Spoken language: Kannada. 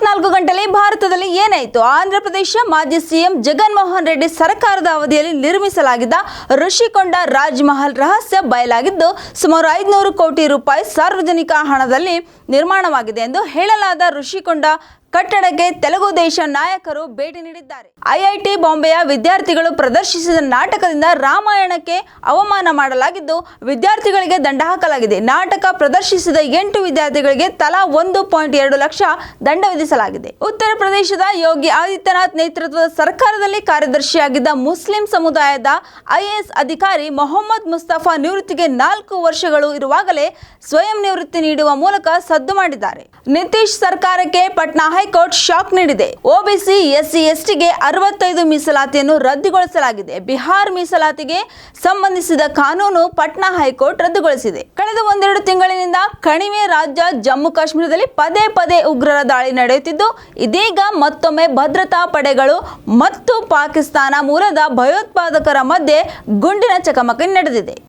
абсолютно ಇಪ್ಪತ್ನಾಲ್ಕು ಗಂಟೆಯಲ್ಲಿ ಭಾರತದಲ್ಲಿ ಏನಾಯಿತು? ಆಂಧ್ರಪ್ರದೇಶ ಮಾಜಿ ಸಿಎಂ ಜಗನ್ಮೋಹನ್ ರೆಡ್ಡಿ ಸರ್ಕಾರದ ಅವಧಿಯಲ್ಲಿ ನಿರ್ಮಿಸಲಾಗಿದ್ದ ಋಷಿಕೊಂಡ ರಾಜ್ಮಹಲ್ ರಹಸ್ಯ ಬಯಲಾಗಿದ್ದು, ಸುಮಾರು ಐದುನೂರು ಕೋಟಿ ರೂಪಾಯಿ ಸಾರ್ವಜನಿಕ ಹಣದಲ್ಲಿ ನಿರ್ಮಾಣವಾಗಿದೆ ಎಂದು ಹೇಳಲಾದ ಋಷಿಕೊಂಡ ಕಟ್ಟಡಕ್ಕೆ ತೆಲುಗು ದೇಶ ನಾಯಕರು ಭೇಟಿ ನೀಡಿದ್ದಾರೆ. ಐಐಟಿ ಬಾಂಬೆಯ ವಿದ್ಯಾರ್ಥಿಗಳು ಪ್ರದರ್ಶಿಸಿದ ನಾಟಕದಿಂದ ರಾಮಾಯಣಕ್ಕೆ ಅವಮಾನ ಮಾಡಲಾಗಿದ್ದು, ವಿದ್ಯಾರ್ಥಿಗಳಿಗೆ ದಂಡ ಹಾಕಲಾಗಿದೆ. ನಾಟಕ ಪ್ರದರ್ಶಿಸಿದ ಎಂಟು ವಿದ್ಯಾರ್ಥಿಗಳಿಗೆ ತಲಾ ಒಂದು ಪಾಯಿಂಟ್ ಎರಡು ಲಕ್ಷ ದಂಡ ವಿಧಿಸಲಾಗಿದೆ. ಉತ್ತರ ಪ್ರದೇಶದ ಯೋಗಿ ಆದಿತ್ಯನಾಥ್ ನೇತೃತ್ವದ ಸರ್ಕಾರದಲ್ಲಿ ಕಾರ್ಯದರ್ಶಿಯಾಗಿದ್ದ ಮುಸ್ಲಿಂ ಸಮುದಾಯದ ಐಎಎಸ್ ಅಧಿಕಾರಿ ಮೊಹಮ್ಮದ್ ಮುಸ್ತಫಾ ನಿವೃತ್ತಿಗೆ ನಾಲ್ಕು ವರ್ಷಗಳು ಇರುವಾಗಲೇ ಸ್ವಯಂ ನಿವೃತ್ತಿ ನೀಡುವ ಮೂಲಕ ಸದ್ದು ಮಾಡಿದ್ದಾರೆ. ನಿತೀಶ್ ಸರ್ಕಾರಕ್ಕೆ ಪಟ್ನಾ ಹೈಕೋರ್ಟ್ ಶಾಕ್ ನೀಡಿದೆ. ಒಬಿಸಿ ಎಸ್ಸಿ, ಎಸ್ಟಿಗೆ ಅರವತ್ತೈದು ಮೀಸಲಾತಿಯನ್ನು ರದ್ದುಗೊಳಿಸಲಾಗಿದೆ. ಬಿಹಾರ್ ಮೀಸಲಾತಿಗೆ ಸಂಬಂಧಿಸಿದ ಕಾನೂನು ಪಟ್ನಾ ಹೈಕೋರ್ಟ್ ರದ್ದುಗೊಳಿಸಿದೆ. ಕಳೆದ ಒಂದೆರಡು ತಿಂಗಳಿನಿಂದ ಕಣಿವೆ ರಾಜ್ಯ ಜಮ್ಮು ಕಾಶ್ಮೀರದಲ್ಲಿ ಪದೇ ಪದೇ ಉಗ್ರರ ದಾಳಿ ನಡೆಯುತ್ತಿದ್ದು ಇದೀಗ ಮತ್ತೊಮ್ಮೆ ಭದ್ರತಾ ಪಡೆಗಳು ಮತ್ತು ಪಾಕಿಸ್ತಾನ ಮೂಲದ ಭಯೋತ್ಪಾದಕರ ಮಧ್ಯೆ ಗುಂಡಿನ ಚಕಮಕಿ ನಡೆದಿದೆ.